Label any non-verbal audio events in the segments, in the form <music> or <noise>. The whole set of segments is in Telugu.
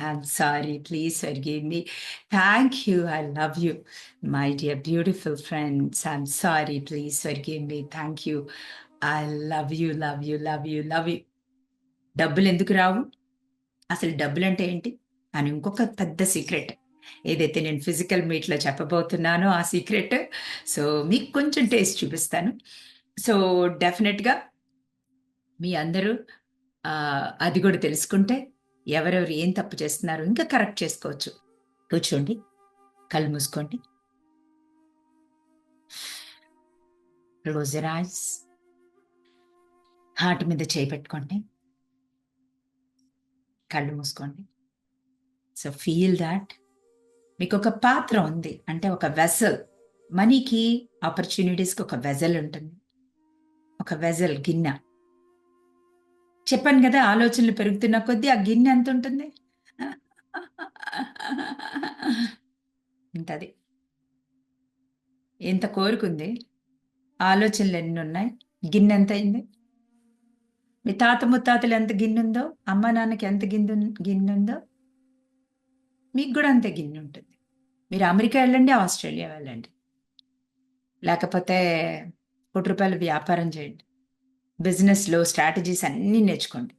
I'm sorry. Please forgive me. Thank you. I love you, my dear beautiful friends. I'm sorry. Please forgive me. Thank you. I love you, love you, love you, love you. డబ్బులు ఎందుకు రావు అసలు డబ్బులు అంటే ఏంటి అని ఇంకొక పెద్ద సీక్రెట్ ఏదైతే నేను ఫిజికల్ మీట్లో చెప్పబోతున్నానో ఆ సీక్రెట్ సో మీకు కొంచెం టేస్ట్ చూపిస్తాను సో డెఫినెట్గా మీ అందరూ అది కూడా తెలుసుకుంటే ఎవరెవరు ఏం తప్పు చేస్తున్నారు ఇంకా కరెక్ట్ చేసుకోవచ్చు. కూర్చోండి. కళ్ళు మూసుకోండి. క్లోజ్ ఐస్ హార్ట్ మీద చేయి పెట్టుకోండి. కళ్ళు మూసుకోండి. సో ఫీల్ దాట్ మీకు ఒక పాత్ర ఉంది. అంటే ఒక వెజల్ మనీకి ఆపర్చునిటీస్కి ఒక వెజల్ ఉంటుంది. ఒక వెజల్ గిన్నె. చెప్పాను కదా ఆలోచనలు పెరుగుతున్న కొద్దీ ఆ గిన్నె ఎంత ఉంటుంది? ఉంటుంది ఎంత కోరుకుంది? ఆలోచనలు ఎన్ని ఉన్నాయి గిన్నె ఎంత అయింది? మీ తాత ముత్తాతలు ఎంత గిన్నె ఉందో అమ్మ నాన్నకి ఎంత గిన్నె గిన్నె ఉందో మీకు కూడా అంతే గిన్నె ఉంటుంది. మీరు అమెరికా వెళ్ళండి ఆస్ట్రేలియా వెళ్ళండి. లేకపోతే కోటి రూపాయలు వ్యాపారం చేయండి. బిజినెస్లో స్ట్రాటజీస్ అన్నీ నేర్చుకోండి.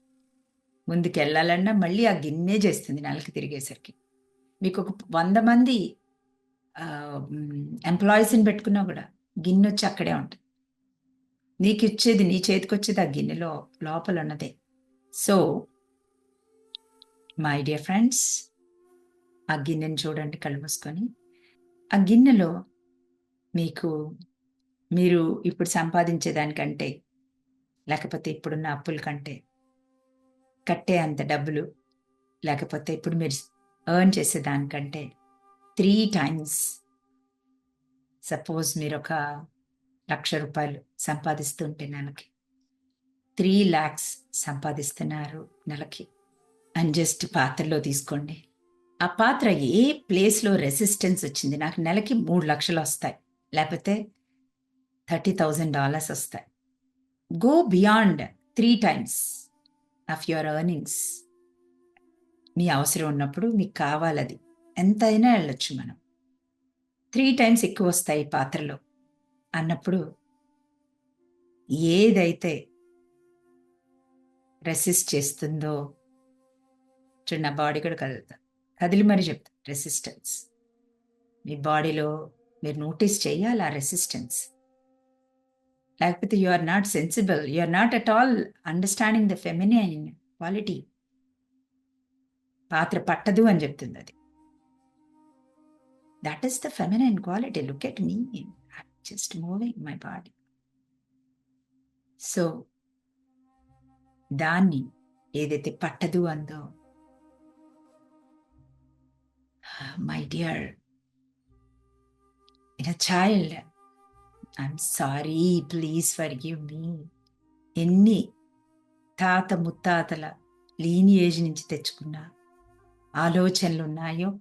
ముందుకు వెళ్ళాలన్నా మళ్ళీ ఆ గిన్నె చేస్తుంది నెలకి తిరిగేసరికి. మీకు ఒక వంద మంది ఎంప్లాయీస్ని పెట్టుకున్నా కూడా గిన్నె వచ్చి అక్కడే ఉంటుంది. నీకు ఇచ్చేది నీ చేతికి వచ్చేది ఆ గిన్నెలో లోపల ఉన్నదే. సో మై డియర్ ఫ్రెండ్స్ ఆ గిన్నెని చూడండి కళ్ళు మూసుకొని. ఆ గిన్నెలో మీకు మీరు ఇప్పుడు సంపాదించేదానికంటే లేకపోతే ఇప్పుడున్న అప్పుల కంటే కట్టే అంత డబ్బులు లేకపోతే ఇప్పుడు మీరు ఎర్న్ చేసే దానికంటే త్రీ టైమ్స్ సపోజ్ మీరు ఒక లక్ష రూపాయలు సంపాదిస్తుంటే నెలకి. త్రీ ల్యాక్స్ సంపాదిస్తున్నారు నెలకి. అని జస్ట్ పాత్రలో తీసుకోండి. ఆ పాత్ర ఏ ప్లేస్లో రెసిస్టెన్స్ వచ్చింది? నాకు నెలకి మూడు లక్షలు వస్తాయి. లేకపోతే థర్టీ థౌజండ్ డాలర్స్ వస్తాయి. Go beyond three times of your earnings మీ అవసరం ఉన్నప్పుడు మీకు కావాలది. ఎంతైనా వెళ్ళొచ్చు మనం. త్రీ టైమ్స్ ఎక్కువ వస్తాయి పాత్రలో అన్నప్పుడు ఏదైతే రెసిస్ట్ చేస్తుందో చూడు నా బాడీ కూడా కదులుతా కదిలి మరి చెప్తా. రెసిస్టెన్స్ మీ బాడీలో మీరు నోటీస్ చేయాలి ఆ రెసిస్టెన్స్ లేకపోతే you are not sensible you are not at all understanding the feminine quality పాత్ర పట్టదు అని చెప్తుంది అది that is the feminine quality look at me just moving my body so దాన్ని ఏదైతే పట్టదు అందో my dear in a child I'm sorry please forgive me ఎన్ని తాత ముత్తాతల లీనియేజ్ నుంచి తెచ్చుకున్న ఆలోచనలు ఉన్నాయో?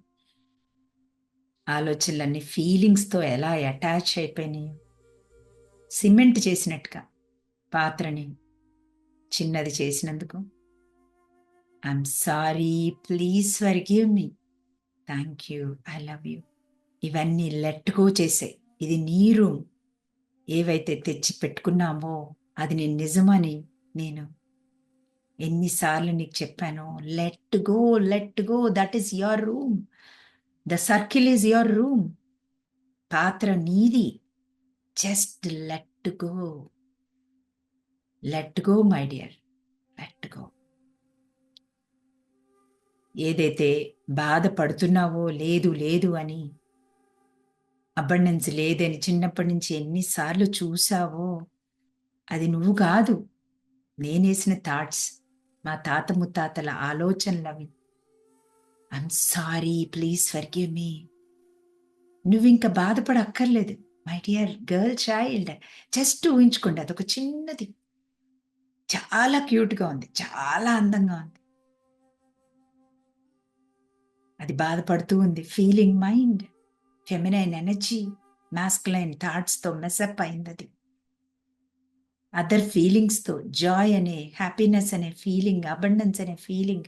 ఆలోచనలన్నీ ఫీలింగ్స్తో ఎలా అటాచ్ అయిపోయినాయో? సిమెంట్ చేసినట్టుగా పాత్రని చిన్నది చేసినందుకు. I'm sorry please forgive me thank you I love you ఇవన్నీ లెట్ గో చేసే ఇది నీ రూమ్ ఏవైతే తెచ్చి పెట్టుకున్నామో అది నేను నిజమని నేను ఎన్నిసార్లు నీకు చెప్పాను let go let go that is your room. The circle is your room. పాత్ర నీది. Just let go. Let go my dear let go. ఏదైతే బాధపడుతున్నావో లేదు లేదు అని అబండెన్స్ లేదని చిన్నప్పటి నుంచి ఎన్నిసార్లు చూసావో అది నువ్వు కాదు. నేనేసిన థాట్స్ మా తాత ముత్తాతల ఆలోచనలు అవి I'm sorry please forgive me నువ్వు ఇంకా బాధపడక్కర్లేదు my dear girl child just ఊహించుకోండి అదొక చిన్నది. చాలా క్యూట్గా ఉంది చాలా అందంగా ఉంది. అది బాధపడుతూ ఉంది feeling mind feminine energy masculine థాట్స్తో mess up అయింది అది అదర్ ఫీలింగ్స్తో జాయ్ అనే హ్యాపీనెస్ అనే ఫీలింగ్ అబండెన్స్ అనే ఫీలింగ్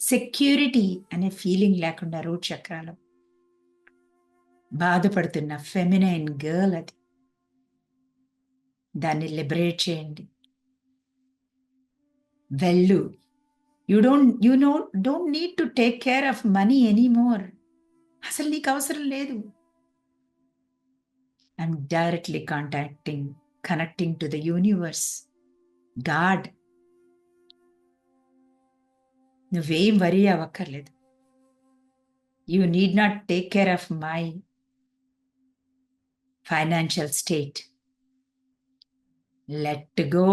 సెక్యూరిటీ అనే ఫీలింగ్ లేకుండా రూట్ చక్రాలు. బాధపడుతున్న ఫెమినైన్ గర్ల్ అది. దాన్ని లిబరేట్ చేయండి. వెళ్ళు. You don't you know don't need to take care of money anymore అసలు నీకు అవసరం లేదు. I'm directly contacting connecting to the universe God నువ్వేం worry అవ్వక్కర్లేదు. You need not take care of my financial state let go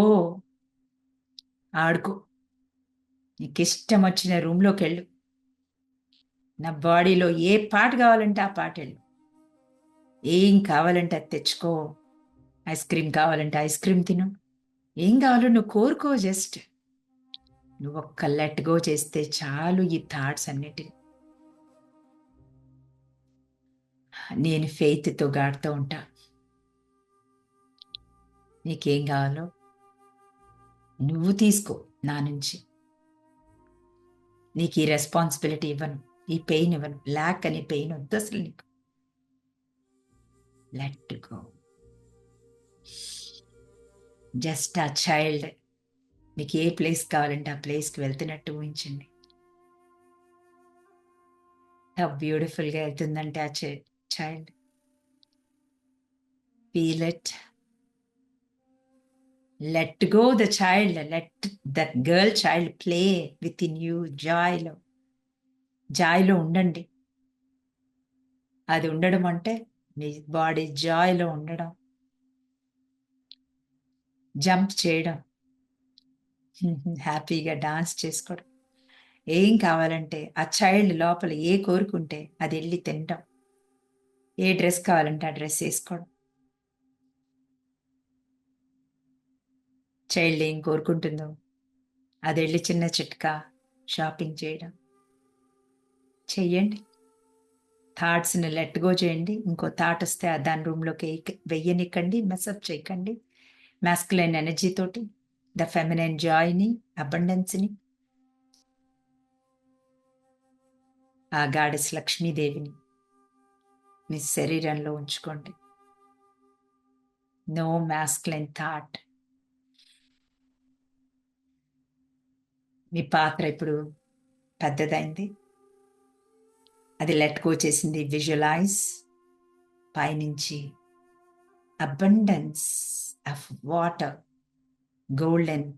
ఆడుకో. నీకు ఇష్టం వచ్చిన రూమ్లోకి వెళ్ళు నా బాడీలో ఏ పాట కావాలంటే ఆ పాట వెళ్ళు ఏం కావాలంటే అది తెచ్చుకో. ఐస్ క్రీమ్ కావాలంటే ఐస్ క్రీమ్ తిను. ఏం కావాలో నువ్వు కోరుకో జస్ట్. నువ్వు ఒక్క లెట్ గో చేస్తే చాలు ఈ థాట్స్ అన్నిటి నేను ఫెయిత్తో గాడుతూ ఉంటా. నీకేం కావాలో నువ్వు తీసుకో నా నుంచి. నీకు ఈ రెస్పాన్సిబిలిటీ ఇవ్వను. ఈ పెయిన్ ఇవ్వను. బ్లాక్ అనే పెయిన్ వద్దు అసలు నీకు. లెట్ గో జస్ట్ ఆ చైల్డ్ మీకు ఏ ప్లేస్ కావాలంటే ఆ ప్లేస్కి వెళ్తున్నట్టు ఊహించండి. బ్యూటిఫుల్గా వెళ్తుందంటే ఆ child feel it let go the child let that girl child play with in you జాయ్లో జాయ్లో ఉండండి. అది ఉండడం అంటే మీ బాడీ జాయ్లో ఉండడం. జంప్ చేయడం. <laughs> హ్యాపీగా డాన్స్ చేసుకోవడం. ఏం కావాలంటే ఆ చైల్డ్ లోపల ఏ కోరుకుంటే అది వెళ్ళి తినడం. ఏ డ్రెస్ కావాలంటే ఆ డ్రెస్ వేసుకోవడం. చైల్డ్ ఏం కోరుకుంటుందో అది వెళ్ళి చిన్న చిట్కా షాపింగ్ చేయడం. చెయ్యండి. థాట్స్ని లెట్ గో చేయండి. ఇంకో థాట్ వస్తే దాని రూమ్లోకి వెయ్యనికండి మెసప్ చేయకండి. మ్యాస్కులైన్ ఎనర్జీ తోటి ద ఫెమినైన్ జాయ్ని అబండెన్స్ని. ఆ గాడెస్ లక్ష్మీదేవిని మీ శరీరంలో ఉంచుకోండి. No మ్యాస్క్లైన్ thought. మీ పాత్ర ఇప్పుడు పెద్దదైంది. అది లెట్ గో చేసింది. విజువలైజ్ పైనుంచి abundance of water golden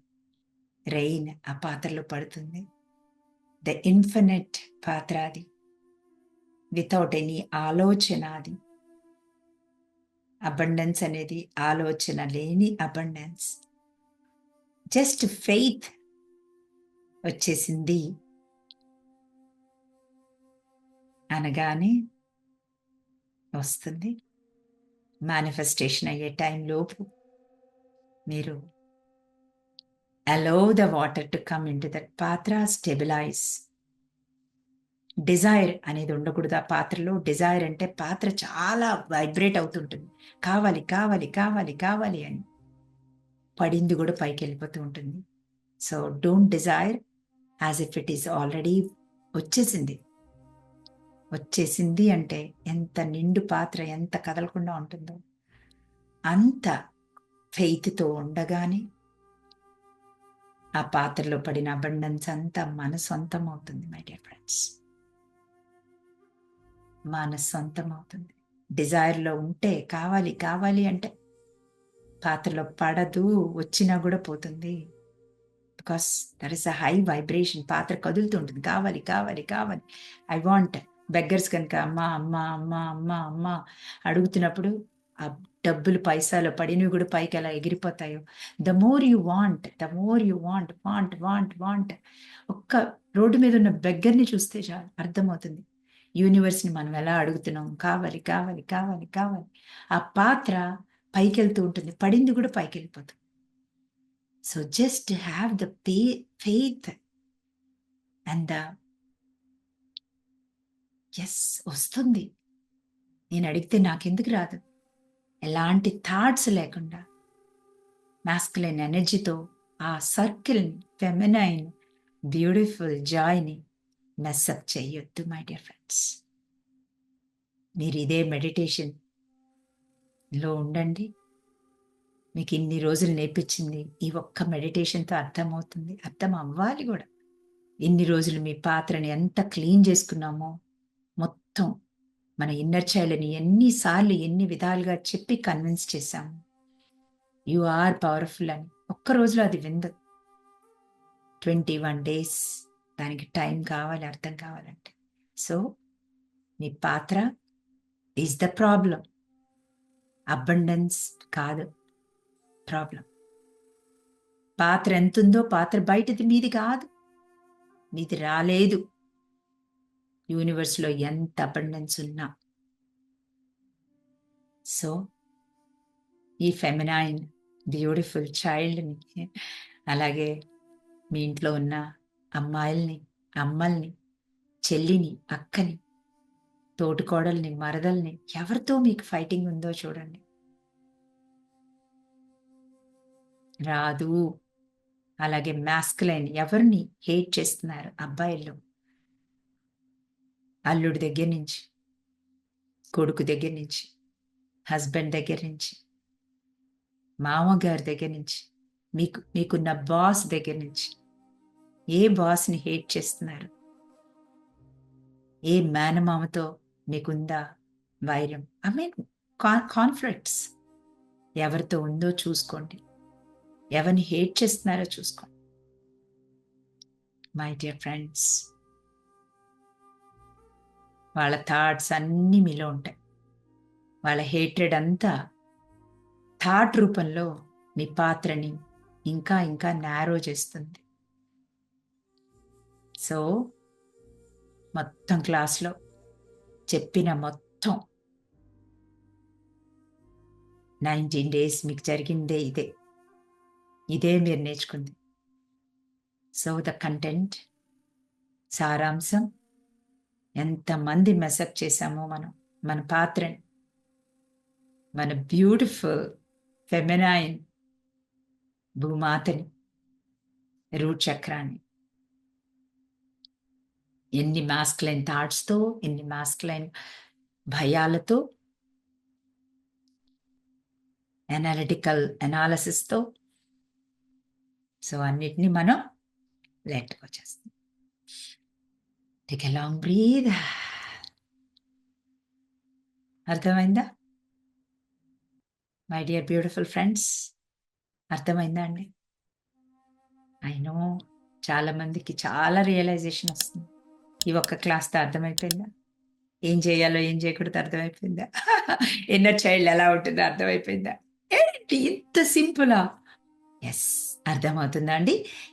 rain ఆ పాత్రలో పడుతుంది. ద ఇన్ఫినిట్ పాత్ర అది. వితౌట్ ఎనీ ఆలోచన అది. అబండెన్స్ అనేది ఆలోచన లేని అబండెన్స్ జస్ట్ ఫెయిత్ వచ్చేసింది. అనగానే వస్తుంది. మేనిఫెస్టేషన్ అయ్యే టైంలోపు మీరు allow the water to come in to that పాత్ర స్టెబిలైజ్ డిజైర్ అనేది ఉండకూడదు. ఆ పాత్రలో డిజైర్ అంటే పాత్ర చాలా వైబ్రేట్ అవుతుంటుంది. కావాలి కావాలి కావాలి కావాలి అని పడింది కూడా పైకి వెళ్ళిపోతూ ఉంటుంది. So don't desire as if it is already వచ్చేసింది. వచ్చేసింది అంటే ఎంత నిండు పాత్ర ఎంత కదలకుండా ఉంటుందో. అంత ఫెయిత్తో ఉండగానే ఆ పాత్రలో పడిన అబండెన్స్ అంతా మన సొంతం అవుతుంది మై డియర్ ఫ్రెండ్స్ మన సొంతం అవుతుంది డిజైర్లో ఉంటే కావాలి కావాలి అంటే పాత్రలో పడదు వచ్చినా కూడా పోతుంది. Because there is a high vibration పాత్ర కదులుతూ ఉంటుంది. కావాలి కావాలి కావాలి. ఐ వాంట్ బెగ్గర్స్ కనుక అమ్మ అమ్మ అమ్మ అమ్మ అమ్మ అడుగుతున్నప్పుడు ఆ డబ్బులు పైసాలు పడినవి కూడా పైకి ఎలా ఎగిరిపోతాయో. The more you want the more you want want want want ఒక్క రోడ్డు మీద ఉన్న బెగ్గర్ని చూస్తే చాలు అర్థమవుతుంది. యూనివర్స్ని మనం ఎలా అడుగుతున్నాం? కావాలి కావాలి కావాలి కావాలి. ఆ పాత్ర పైకి వెళ్తూ ఉంటుంది. పడింది కూడా పైకి వెళ్ళిపోతుంది so just have the pay faith and the S వస్తుంది. నేను అడిగితే నాకెందుకు రాదు. ఎలాంటి థాట్స్ లేకుండా. మాస్కులైన ఎనర్జీతో ఆ సర్కిల్ ఫెమినైన్ బ్యూటిఫుల్ జాయ్ని మెస్అప్ చేయొద్దు మై డియర్ ఫ్రెండ్స్ మీరు ఇదే మెడిటేషన్లో ఉండండి. మీకు ఇన్ని రోజులు నేర్పించింది ఈ ఒక్క మెడిటేషన్తో అర్థమవుతుంది. అర్థం అవ్వాలి కూడా. ఇన్ని రోజులు మీ పాత్రని ఎంత క్లీన్ చేసుకున్నామో మొత్తం మన ఇన్నర్ చైల్డ్ని ఎన్నిసార్లు ఎన్ని విధాలుగా చెప్పి కన్విన్స్ చేశాము. యు ఆర్ పవర్ఫుల్ అని. ఒక్క రోజులో అది విందదు ట్వంటీ వన్ డేస్ దానికి టైం కావాలి అర్థం కావాలంటే. సో మీ పాత్ర ఈజ్ ద ప్రాబ్లం అబండెన్స్ కాదు. ప్రాబ్లం పాత్ర ఎంతుందో పాత్ర బయటది మీది కాదు. మీది రాలేదు. యూనివర్స్లో ఎంత అబండెన్స్ ఉన్నా. సో ఈ ఫెమినైన్ బ్యూటిఫుల్ చైల్డ్ని అలాగే మీ ఇంట్లో ఉన్న అమ్మాయిల్ని అమ్మల్ని చెల్లిని అక్కని తోటికోడల్ని మరదల్ని ఎవరితో మీకు ఫైటింగ్ ఉందో చూడండి. రాదు. అలాగే మాస్కులైన్ ఎవరిని హేట్ చేస్తున్నారు అబ్బాయిల్లో? అల్లుడి దగ్గర నుంచి కొడుకు దగ్గర నుంచి హస్బెండ్ దగ్గర నుంచి మామగారి దగ్గర నుంచి మీకు మీకున్న బాస్ దగ్గర నుంచి ఏ బాస్ని హేట్ చేస్తున్నారు? ఏ మేనమామతో మీకుందా వైరం? I mean conflicts. ఎవరితో ఉందో చూసుకోండి. ఎవరిని హేట్ చేస్తున్నారో చూసుకోండి. మై డియర్ ఫ్రెండ్స్ వాళ్ళ థాట్స్ అన్నీ మీలో ఉంటాయి. వాళ్ళ హేట్రెడ్ అంతా థాట్ రూపంలో మీ పాత్రని ఇంకా ఇంకా నేరో చేస్తుంది. సో మొత్తం క్లాస్లో చెప్పిన మొత్తం నైన్టీన్ డేస్ మీకు జరిగిందే ఇదే. ఇదే మీరు నేర్చుకుంది. సో ద కంటెంట్ సారాంశం ఎంతమంది మెసప్ చేశామో మనం మన పాత్రని. మన బ్యూటిఫుల్ ఫెమినాయిన్ భూమాతని రూట్ చక్రాన్ని ఎన్ని మాస్క్లైన్ థాట్స్తో ఎన్ని మాస్క్లైన్ భయాలతో ఎనాలిటికల్ ఎనాలసిస్తో సో అన్నిటినీ మనం లెట్ వచ్చేస్తాం టేక్ ఎ లాంగ్ బ్రీద్ అర్థమైందా మై డియర్ బ్యూటిఫుల్ ఫ్రెండ్స్ అర్థమైందా అండి ఐ నో చాలా మందికి చాలా రియలైజేషన్ వస్తుంది. ఈ ఒక్క క్లాస్తో అర్థమైపోయిందా? ఏం చేయాలో ఏం చేయకూడదు అర్థమైపోయిందా? <laughs> ఇన్నర్ చైల్డ్ ఎలా ఉంటుందో అర్థమైపోయిందా? ఏంటి ఇంత సింపులా ఎస్ అర్థమవుతుందా అండి